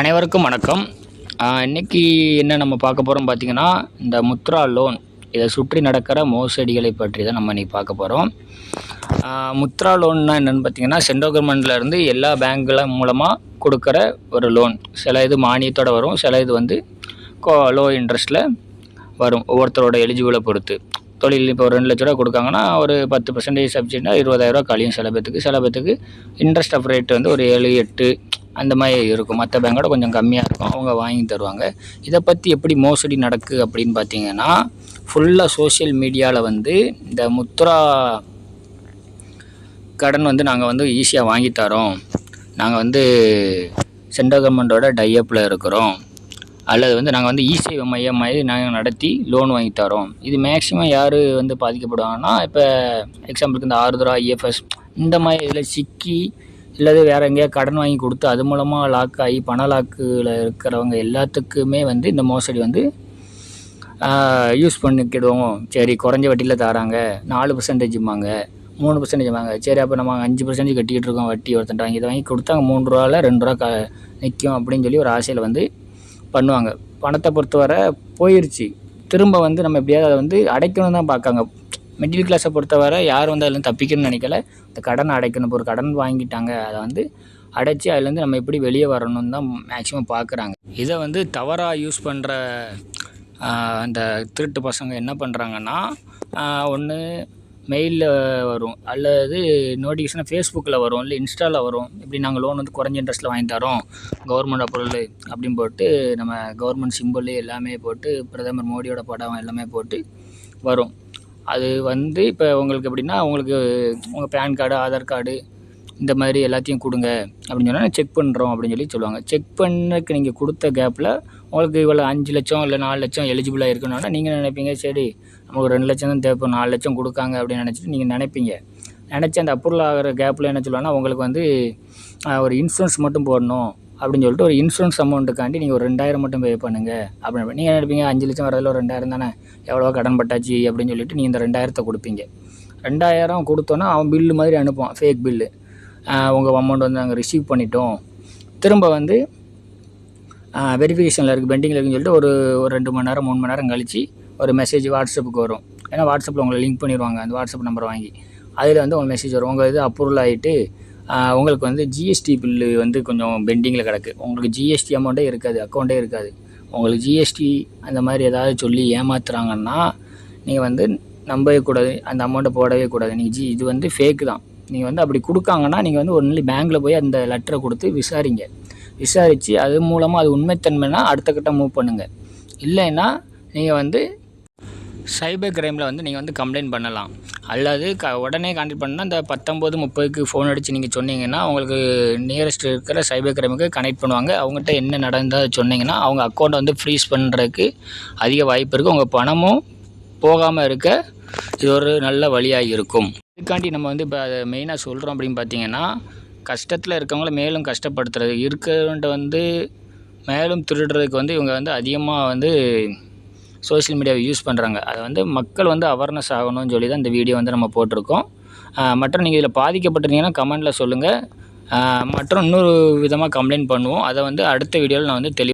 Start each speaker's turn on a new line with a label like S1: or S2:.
S1: அனைவருக்கும் வணக்கம். இன்றைக்கி என்ன நம்ம பார்க்க போகிறோம் பார்த்திங்கன்னா இந்த முத்ரா லோன் இதை சுற்றி நடக்கிற மோசடிகளை பற்றி தான் நம்ம இன்றைக்கி பார்க்க போகிறோம் முத்ரா லோன்னா என்னென்னு பார்த்தீங்கன்னா சென்ட்ரல் கவர்மெண்ட்லேருந்து எல்லா பேங்க்கில் மூலமாக கொடுக்குற ஒரு லோன் சில இது மானியத்தோடு வரும் சில இது வந்து லோ இன்ட்ரெஸ்ட்டில் வரும் ஒவ்வொருத்தரோட எலிஜிபிளை பொறுத்து. தொழில் இப்போ ஒரு ரெண்டு லட்ச ரூபா கொடுக்காங்கன்னா ஒரு பத்து பர்சன்டேஜ் சப்சிடினா இருபதாயிரரூவா கழியும் சில பேத்துக்கு. சில பேத்துக்கு இன்ட்ரெஸ்ட் ஆஃப் ரேட் வந்து ஒரு ஏழு எட்டு அந்த மாதிரி இருக்கும். மற்ற பேங்கோட கொஞ்சம் கம்மியாக இருக்கும். அவங்க வாங்கி தருவாங்க. இதை பற்றி எப்படி மோசடி நடக்கு அப்படின்னு பார்த்தீங்கன்னா ஃபுல்லாக சோஷியல் மீடியாவில் வந்து இந்த முத்ரா கடன் வந்து நாங்கள் வந்து ஈஸியாக வாங்கித்தரோம் நாங்கள் வந்து சென்ட்ரல் கவர்மெண்ட்டோட டையப்பில் இருக்கிறோம். அல்லது வந்து நாங்கள் வந்து இசேவை மையம் மாதிரி நாங்கள் நடத்தி லோன் வாங்கி தரோம். இது மேக்ஸிமம் யார் வந்து பாதிக்கப்படுவாங்கன்னா இப்போ எக்ஸாம்பிளுக்கு இந்த ஆறுதுரா இஎஃப்எஸ் இந்த மாதிரி இதில் சிக்கி இல்லது வேறு எங்கேயா கடன் வாங்கி கொடுத்து அது மூலமாக லாக் ஆகி பண லாக்கில் இருக்கிறவங்க எல்லாத்துக்குமே வந்து இந்த மோசடி வந்து யூஸ் பண்ணிக்கிடுவோம். சரி குறைஞ்ச வட்டியில் தராங்க. நாலு பர்சன்டேஜ்மாங்க மூணு பர்சன்டேஜ் வாங்க சரி அப்போ நம்ம அஞ்சு பர்சன்டேஜ் கட்டிக்கிட்டு இருக்கோம். வட்டி ஒருத்தன் வாங்கி இதை வாங்கி கொடுத்தாங்க மூணு ரூபாவில் ரெண்டு ரூபா க நிற்கும் அப்படின்னு சொல்லி ஒரு ஆசையில் வந்து பண்ணுவாங்க. பணத்தை பொறுத்தவரை போயிடுச்சு திரும்ப வந்து நம்ம எப்படியாவது அதை வந்து அடைக்கணும் தான் பார்க்காங்க. மிடில் கிளாஸை பொறுத்தவரை யாரும் வந்து அதில் தப்பிக்கணும்னு நினைக்கல. இந்த கடனை அடைக்கணும். இப்போ ஒரு கடன் வாங்கிட்டாங்க. அதை வந்து அடைச்சி அதுலேருந்து நம்ம எப்படி வெளியே வரணும்னு தான் மேக்ஸிமம் பார்க்குறாங்க இதை வந்து தவறாக யூஸ் பண்ணுற அந்த திருட்டு பசங்க என்ன பண்ணுறாங்கன்னா ஒன்று மெயிலில் வரும். அல்லது நோட்டிஃபிகேஷன் ஃபேஸ்புக்கில் வரும். இல்லை இன்ஸ்டாவில் வரும். இப்படி நாங்கள் லோன் வந்து குறைஞ்ச இன்ட்ரெஸ்ட்டில் வாங்கி தரோம். கவர்மெண்ட் அப்ரூவல் அப்படின்னு போட்டு நம்ம கவர்மெண்ட் சிம்பிள் எல்லாமே போட்டு பிரதமர் மோடியோட படம் எல்லாமே போட்டு வரும். அது வந்து இப்போ உங்களுக்கு எப்படின்னா உங்களுக்கு உங்கள் பேன் கார்டு ஆதார் கார்டு இந்த மாதிரி எல்லாத்தையும் கொடுங்க அப்படின்னு சொன்னால் செக் பண்ணுறோம் அப்படின்னு சொல்லி சொல்லுவாங்க. செக் பண்ணக்கு நீங்கள் கொடுத்த கேப்பில் உங்களுக்கு இவ்வளோ அஞ்சு லட்சம் இல்லை நாலு லட்சம் எலிஜிபிளாக இருக்கணும்னா நீங்கள் நினைப்பீங்க சரி நமக்கு ஒரு ரெண்டு லட்சம் தான் தேவைப்படும் நாலு லட்சம் கொடுக்காங்க அப்படின்னு நினச்சிட்டு நீங்கள் நினைப்பீங்க. நினச்சி அந்த அப்ரூவல் ஆகிற கேப்பில் என்ன சொல்லுவாங்கன்னா உங்களுக்கு வந்து ஒரு இன்சூரன்ஸ் மட்டும் போடணும். அப்படின்னு சொல்லிட்டு ஒரு இன்சூரன்ஸ் அமௌண்ட்டுக்காண்டி நீங்கள் ஒரு ரெண்டாயிரம் மட்டும் பே பண்ணுங்கள் அப்படின்னு நீங்கள் நினைப்பீங்க? அஞ்சு லட்சம் வரதில் ஒரு ரெண்டாயிரம் தானே? எவ்வளோ கடன் பட்டாச்சு அப்படின்னு சொல்லிட்டு நீங்கள் இந்த ரெண்டாயிரத்தை கொடுப்பீங்க. ரெண்டாயிரம் கொடுத்தோன்னா அவன் பில்லு மாதிரி அனுப்புவான். ஃபேக் பில்லு உங்கள் அமௌண்ட் வந்து நாங்கள் ரிசீவ் பண்ணிட்டோம். திரும்ப வந்து வெரிஃபிகேஷனில் இருக்குது பெண்டிங்கில் இருக்குன்னு சொல்லிட்டு ஒரு ஒரு ரெண்டு மணி நேரம் மூணு மணி நேரம் கழித்து ஒரு மெசேஜ் வாட்ஸ்அப்புக்கு வரும். ஏன்னா வாட்ஸ்அப்பில் உங்களை லிங்க் பண்ணிடுவாங்க. அந்த வாட்ஸ்அப் நம்பர் வாங்கி. அதில் வந்து உங்களுக்கு மெசேஜ் வரும். உங்கள் இது அப்ரூவல் ஆகிட்டு உங்களுக்கு வந்து ஜிஎஸ்டி பில்லு வந்து கொஞ்சம் பெண்டிங்கில் கிடக்கு. உங்களுக்கு ஜிஎஸ்டி அமௌண்ட்டே இருக்காது அக்கௌண்ட்டே இருக்காது. உங்களுக்கு ஜிஎஸ்டி அந்த மாதிரி ஏதாவது சொல்லி ஏமாத்துறாங்கன்னா நீங்கள் வந்து நம்பவே கூடாது அந்த அமௌண்ட்டை போடவே கூடாது. நீங்கள் ஜி இது வந்து ஃபேக்கு தான். நீங்கள் வந்து அப்படி கொடுக்காங்கன்னா நீங்கள் வந்து ஒன்லி பேங்க்கில் போய் அந்த லெட்டரை கொடுத்து விசாரிங்க. விசாரித்து அது மூலமாக அது உண்மைத்தன்மைனா அடுத்த கட்டம் மூவ் பண்ணுங்கள் இல்லைன்னா நீங்கள் வந்து சைபர் கிரைமில் வந்து நீங்கள் வந்து கம்ப்ளைண்ட் பண்ணலாம். அல்லது க உடனே கான்டெக்ட் பண்ணால் இந்த பத்தொம்போது முப்பதுக்கு ஃபோன் அடித்து நீங்கள் சொன்னீங்கன்னா உங்களுக்கு நியரஸ்ட் இருக்கிற சைபர் கிரைமுக்கு கனெக்ட் பண்ணுவாங்க. அவங்ககிட்ட என்ன நடந்தால் சொன்னீங்கன்னா அவங்க அக்கௌண்ட்டை வந்து ஃப்ரீஸ் பண்ணுறதுக்கு அதிக வாய்ப்பு இருக்குது உங்கள் பணமும் போகாமல் இருக்க இது ஒரு நல்ல வழியாக இருக்கும். இதுக்காண்டி நம்ம வந்து இப்போ அதை மெயினாக சொல்கிறோம் அப்படின்னு பார்த்தீங்கன்னா கஷ்டத்தில் இருக்கவங்கள மேலும் கஷ்டப்படுத்துறது இருக்கிறவன்ட்ட வந்து மேலும் திருடுறதுக்கு வந்து இவங்க வந்து அதிகமாக வந்து சோஷியல் மீடியாவை யூஸ் பண்ணுறாங்க அதை வந்து மக்கள் வந்து அவேர்னஸ் ஆகணும்னு சொல்லி தான் இந்த வீடியோ வந்து நம்ம போட்டிருக்கோம். மற்றும் நீங்கள் இதில் பாதிக்கப்பட்டிருந்தீங்கன்னா கமெண்டில் சொல்லுங்கள் மற்றும் இன்னொரு விதமாக கம்ப்ளைண்ட் பண்ணுவோம். அதை வந்து அடுத்த வீடியோவில் நான் வந்து தெளிவு